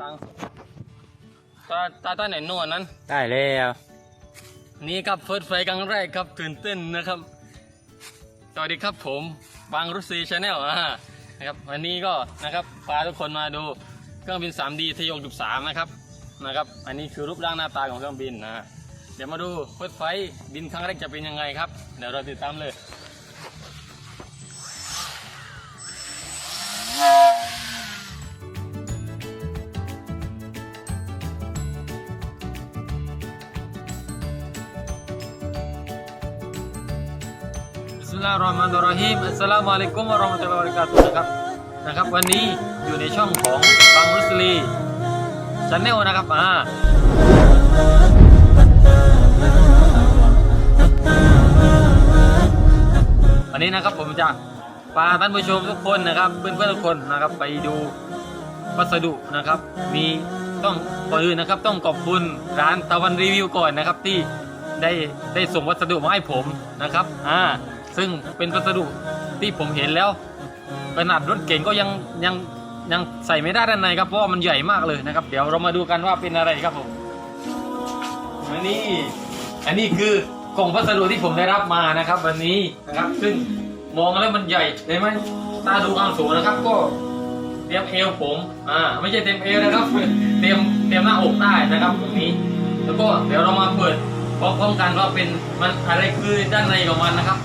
ตังค์ตาตาตาไหนนวดนั้น ได้แล้วนี่ครับเฟิร์สไฟครั้งแรกครับตื่นเต้นนะครับ สวัสดีครับผมบางรุสีชาแนลอ่านะครับวันนี้ก็นะครับพาทุกคนมาดูเครื่องบิน 3D ทยก13นะครับนะครับ อันนี้คือรูปร่างหน้าตาของเครื่องบินนะ เดี๋ยวมาดูเฟิร์สไฟบินครั้งแรกจะเป็นยังไงครับ เดี๋ยวเราติดตามเลย Bismillahirrahmanirrahim Assalamualaikum warahmatullahi wabarakatuh นะครับนะครับ วันนี้อยู่ในช่องของบังรุสลีชาแนลนะครับอ่าวันนี้นะครับผมจะพาท่านผู้ชมทุกคนนะครับ เพื่อนๆทุกคนนะครับ ไปดูวัสดุนะครับ มีต้องก่อนอื่นนะครับ ต้องขอบคุณร้านตะวันรีวิวก่อนนะครับที่ได้ได้ส่งวัสดุมาให้ผมนะครับ อ่า ซึ่งเป็นวัสดุที่ผมเห็นแล้วขนาดรถเก่งก็ยังยังยังใส่ไม่ได้ด้านในครับเพราะว่ามันใหญ่มากเลยนะครับ เดี๋ยวเรามาดูกันว่าเป็นอะไรครับผมอันนี้ อันนี้คือกล่องพัสดุที่ผมได้รับมานะครับ วันนี้นะครับ ซึ่งมองแล้วมันใหญ่เห็นไหมตาดูเอามสูงนะครับ ก็เตรียมเอวผมอ่าไม่ใช่เต็มเอวนะครับเตรียมเตรียมหน้าอกได้นะครับตรงนี้ แล้วก็เดี๋ยวเรามาเปิดพร้อมๆกันว่าเป็นมันอะไรคือด้านในของมันนะครับ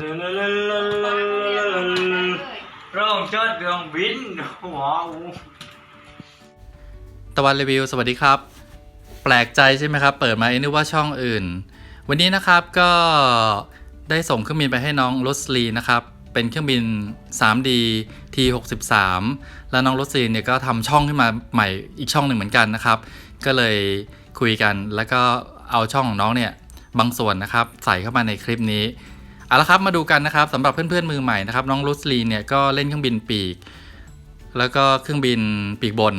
ร่องจอดเรื่องบินว้าวตะวันรีวิวสวัสดีครับ แปลกใจใช่ไหมครับ เปิดมาเองนึกว่าช่องอื่น วันนี้นะครับก็ได้ส่งเครื่องบินไปให้น้องรสลีนะครับ เป็นเครื่องบิน 3D T63 แล้วน้องรสลีเนี่ยก็ทำช่องขึ้นมาใหม่อีกช่องหนึ่งเหมือนกันนะครับ ก็เลยคุยกันแล้วก็เอาช่องของน้องเนี่ยบางส่วนนะครับ ใส่เข้ามาในคลิปนี้ เอาละครับมาดูกันนะครับสำหรับเพื่อนๆมือใหม่นะครับน้องรสลีเนี่ยก็เล่นเครื่องบินปีก แล้วก็เครื่องบินปีกบน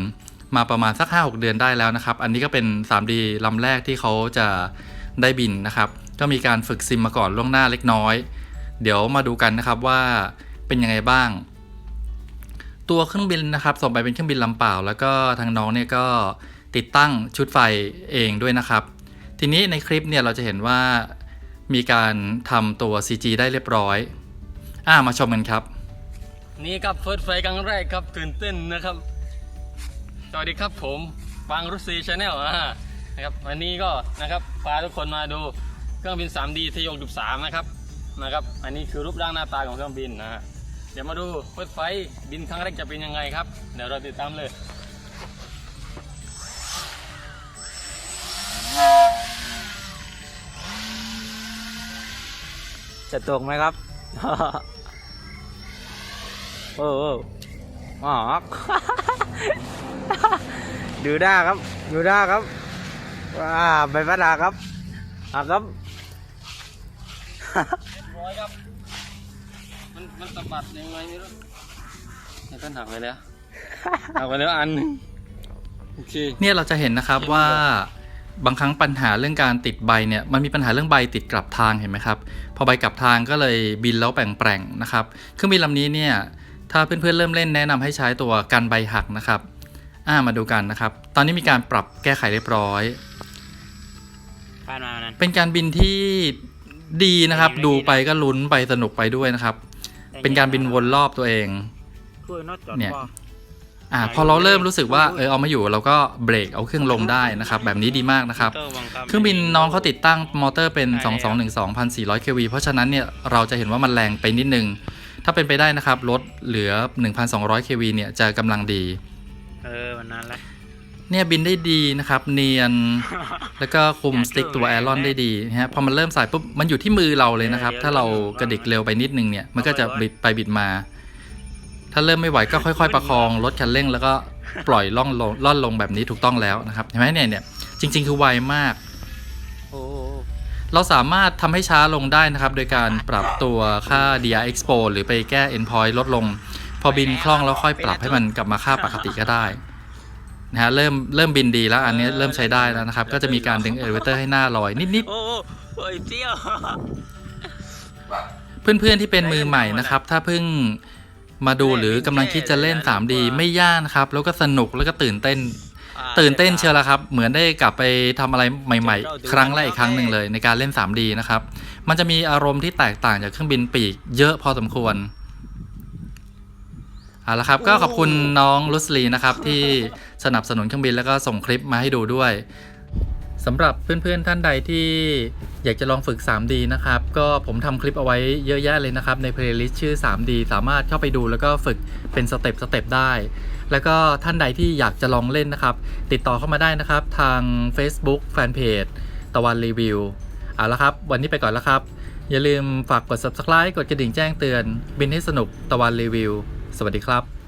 มาประมาณสัก 5-6 เดือนได้แล้วนะครับ อันนี้ก็เป็น 3D ลำแรกที่เขาจะได้บินนะครับ ก็มีการฝึกซิมมาก่อนล่วงหน้าเล็กน้อย เดี๋ยวมาดูกันนะครับว่าเป็นยังไงบ้าง ตัวเครื่องบินนะครับส่งไปเป็นเครื่องบินลำเปล่า แล้วก็ทางน้องเนี่ยก็ติดตั้งชุดไฟเองด้วยนะครับ ทีนี้ในคลิปเนี่ยเราจะเห็นว่า มีการทำตัว CG ได้เรียบร้อย อ่ามาชมกันครับ นี่ครับเฟิร์สไฟครั้งแรกครับตื่นเต้นนะครับ สวัสดีครับผมบางรุสีชาแนลนะครับวันนี้ก็นะครับพาทุกคนมาดูเครื่องบิน 3D ทยก13นะครับนะครับ อันนี้คือรูปร่างหน้าตาของเครื่องบินนะฮะเดี๋ยวมาดูเฟิร์สไฟบินครั้งแรกจะเป็นยังไงครับ เดี๋ยวเราติดตามเลย จะตกไหมครับ โอ้โหหมอกดูด้าครับ ดูด้าครับว้าใบพัดาครับอะครับร้อยครับ มันมันสะบัดยังไงไม่รู้นี่ต้นหักไปแล้วหักไปแล้วอันหนึงโอเค เนี่ยเราจะเห็นนะครับว่า บางครั้งปัญหาเรื่องการติดใบเนี่ยมันมีปัญหาเรื่องใบติดกลับทางเห็นไหมครับพอใบกลับทางก็เลยบินแล้วแปลงๆนะครับเครื่องบินลำนี้เนี่ยถ้าเพื่อนๆเริ่มเล่นแนะนำให้ใช้ตัวกันใบหักนะครับอ่ามาดูกันนะครับ ตอนนี้มีการปรับแก้ไขเรียบร้อยผ่านมานั้นเป็นการบินที่ดีนะครับ ดูไปก็ลุ้นไปสนุกไปด้วยนะครับ เป็นการบินวนรอบตัวเองคุยนอตจอดเนี่ยว่า อ่าพอเราเริ่มรู้สึกว่าเออเอามาอยู่เราก็เบรกเอาเครื่องลงได้นะครับ แบบนี้ดีมากนะครับ เครื่องบินน้องเขาติดตั้งมอเตอร์เป็น 2212 1,400 kV เพราะฉะนั้นเนี่ยเราจะเห็นว่ามันแรงไปนิดนึง ถ้าเป็นไปได้นะครับลดเหลือ 1,200 kV เนี่ยจะกำลังดี เออวันนั้นแหละเนี่ยบินได้ดีนะครับ เนียน แล้วก็คุมสติ๊กตัวแอรอนได้ดีนะฮะพอมันเริ่มสายปุ๊บมันอยู่ที่มือเราเลยนะครับ ถ้าเรากระดิกเร็วไปนิดนึงเนี่ยมันก็จะบิดไปบิดมา ถ้าเริ่มไม่ไหวก็ค่อยๆ ประคองลดคันเร่งแล้วก็ปล่อยล่องลงล่อนลงแบบนี้ถูกต้องแล้วนะครับเห็นไหมเนี่ยเนี่ยจริง ๆ คือไวมากโอ้เราสามารถทำให้ช้าลงได้นะครับ โดยการปรับตัวค่า DR Expo หรือไปแก้ Endpoint ลดลง พอบินคล่องแล้วค่อยปรับให้มันกลับมาค่าปกติก็ได้นะฮะเริ่มเริ่มบินดีแล้วอันนี้เริ่มใช้ได้แล้วนะครับ ก็จะมีการดึงเอเลเวเตอร์ให้หน้าลอยนิดโอ้โอ้ยเตี้ยว ๆ เพื่อนๆที่เป็นมือใหม่นะครับ ถ้าเพิ่ง มาดูหรือกำลังคิดจะเล่น 3D ไม่ยากนะครับ แล้วก็สนุกแล้วก็ตื่นเต้น ตื่นเต้นเชียวละครับ เหมือนได้กลับไปทำอะไรใหม่ ๆ ครั้งแรกอีกครั้งหนึ่งเลยในการเล่น 3D นะครับ มันจะมีอารมณ์ที่แตกต่างจากเครื่องบินปีกเยอะพอสมควรเอาละครับก็ขอบคุณน้องลุสลีนะครับที่สนับสนุนเครื่องบินแล้วก็ส่งคลิปมาให้ดูด้วย สำหรับเพื่อนๆท่านใดที่อยากจะลองฝึก 3D นะครับ ก็ผมทำคลิปเอาไว้เยอะแยะเลยนะครับ ในเพลย์ลิสต์ชื่อ 3D สามารถเข้าไปดูแล้วก็ฝึกเป็นสเต็ปสเต็ปได้ แล้วก็ท่านใดที่อยากจะลองเล่นนะครับ ติดต่อเข้ามาได้นะครับ ทาง Facebook Fanpage ตะวันรีวิวเอาละครับ วันนี้ไปก่อนแล้วครับ อย่าลืมฝากกด Subscribe กดกระดิ่งแจ้งเตือน บินให้สนุกตะวันรีวิว สวัสดีครับ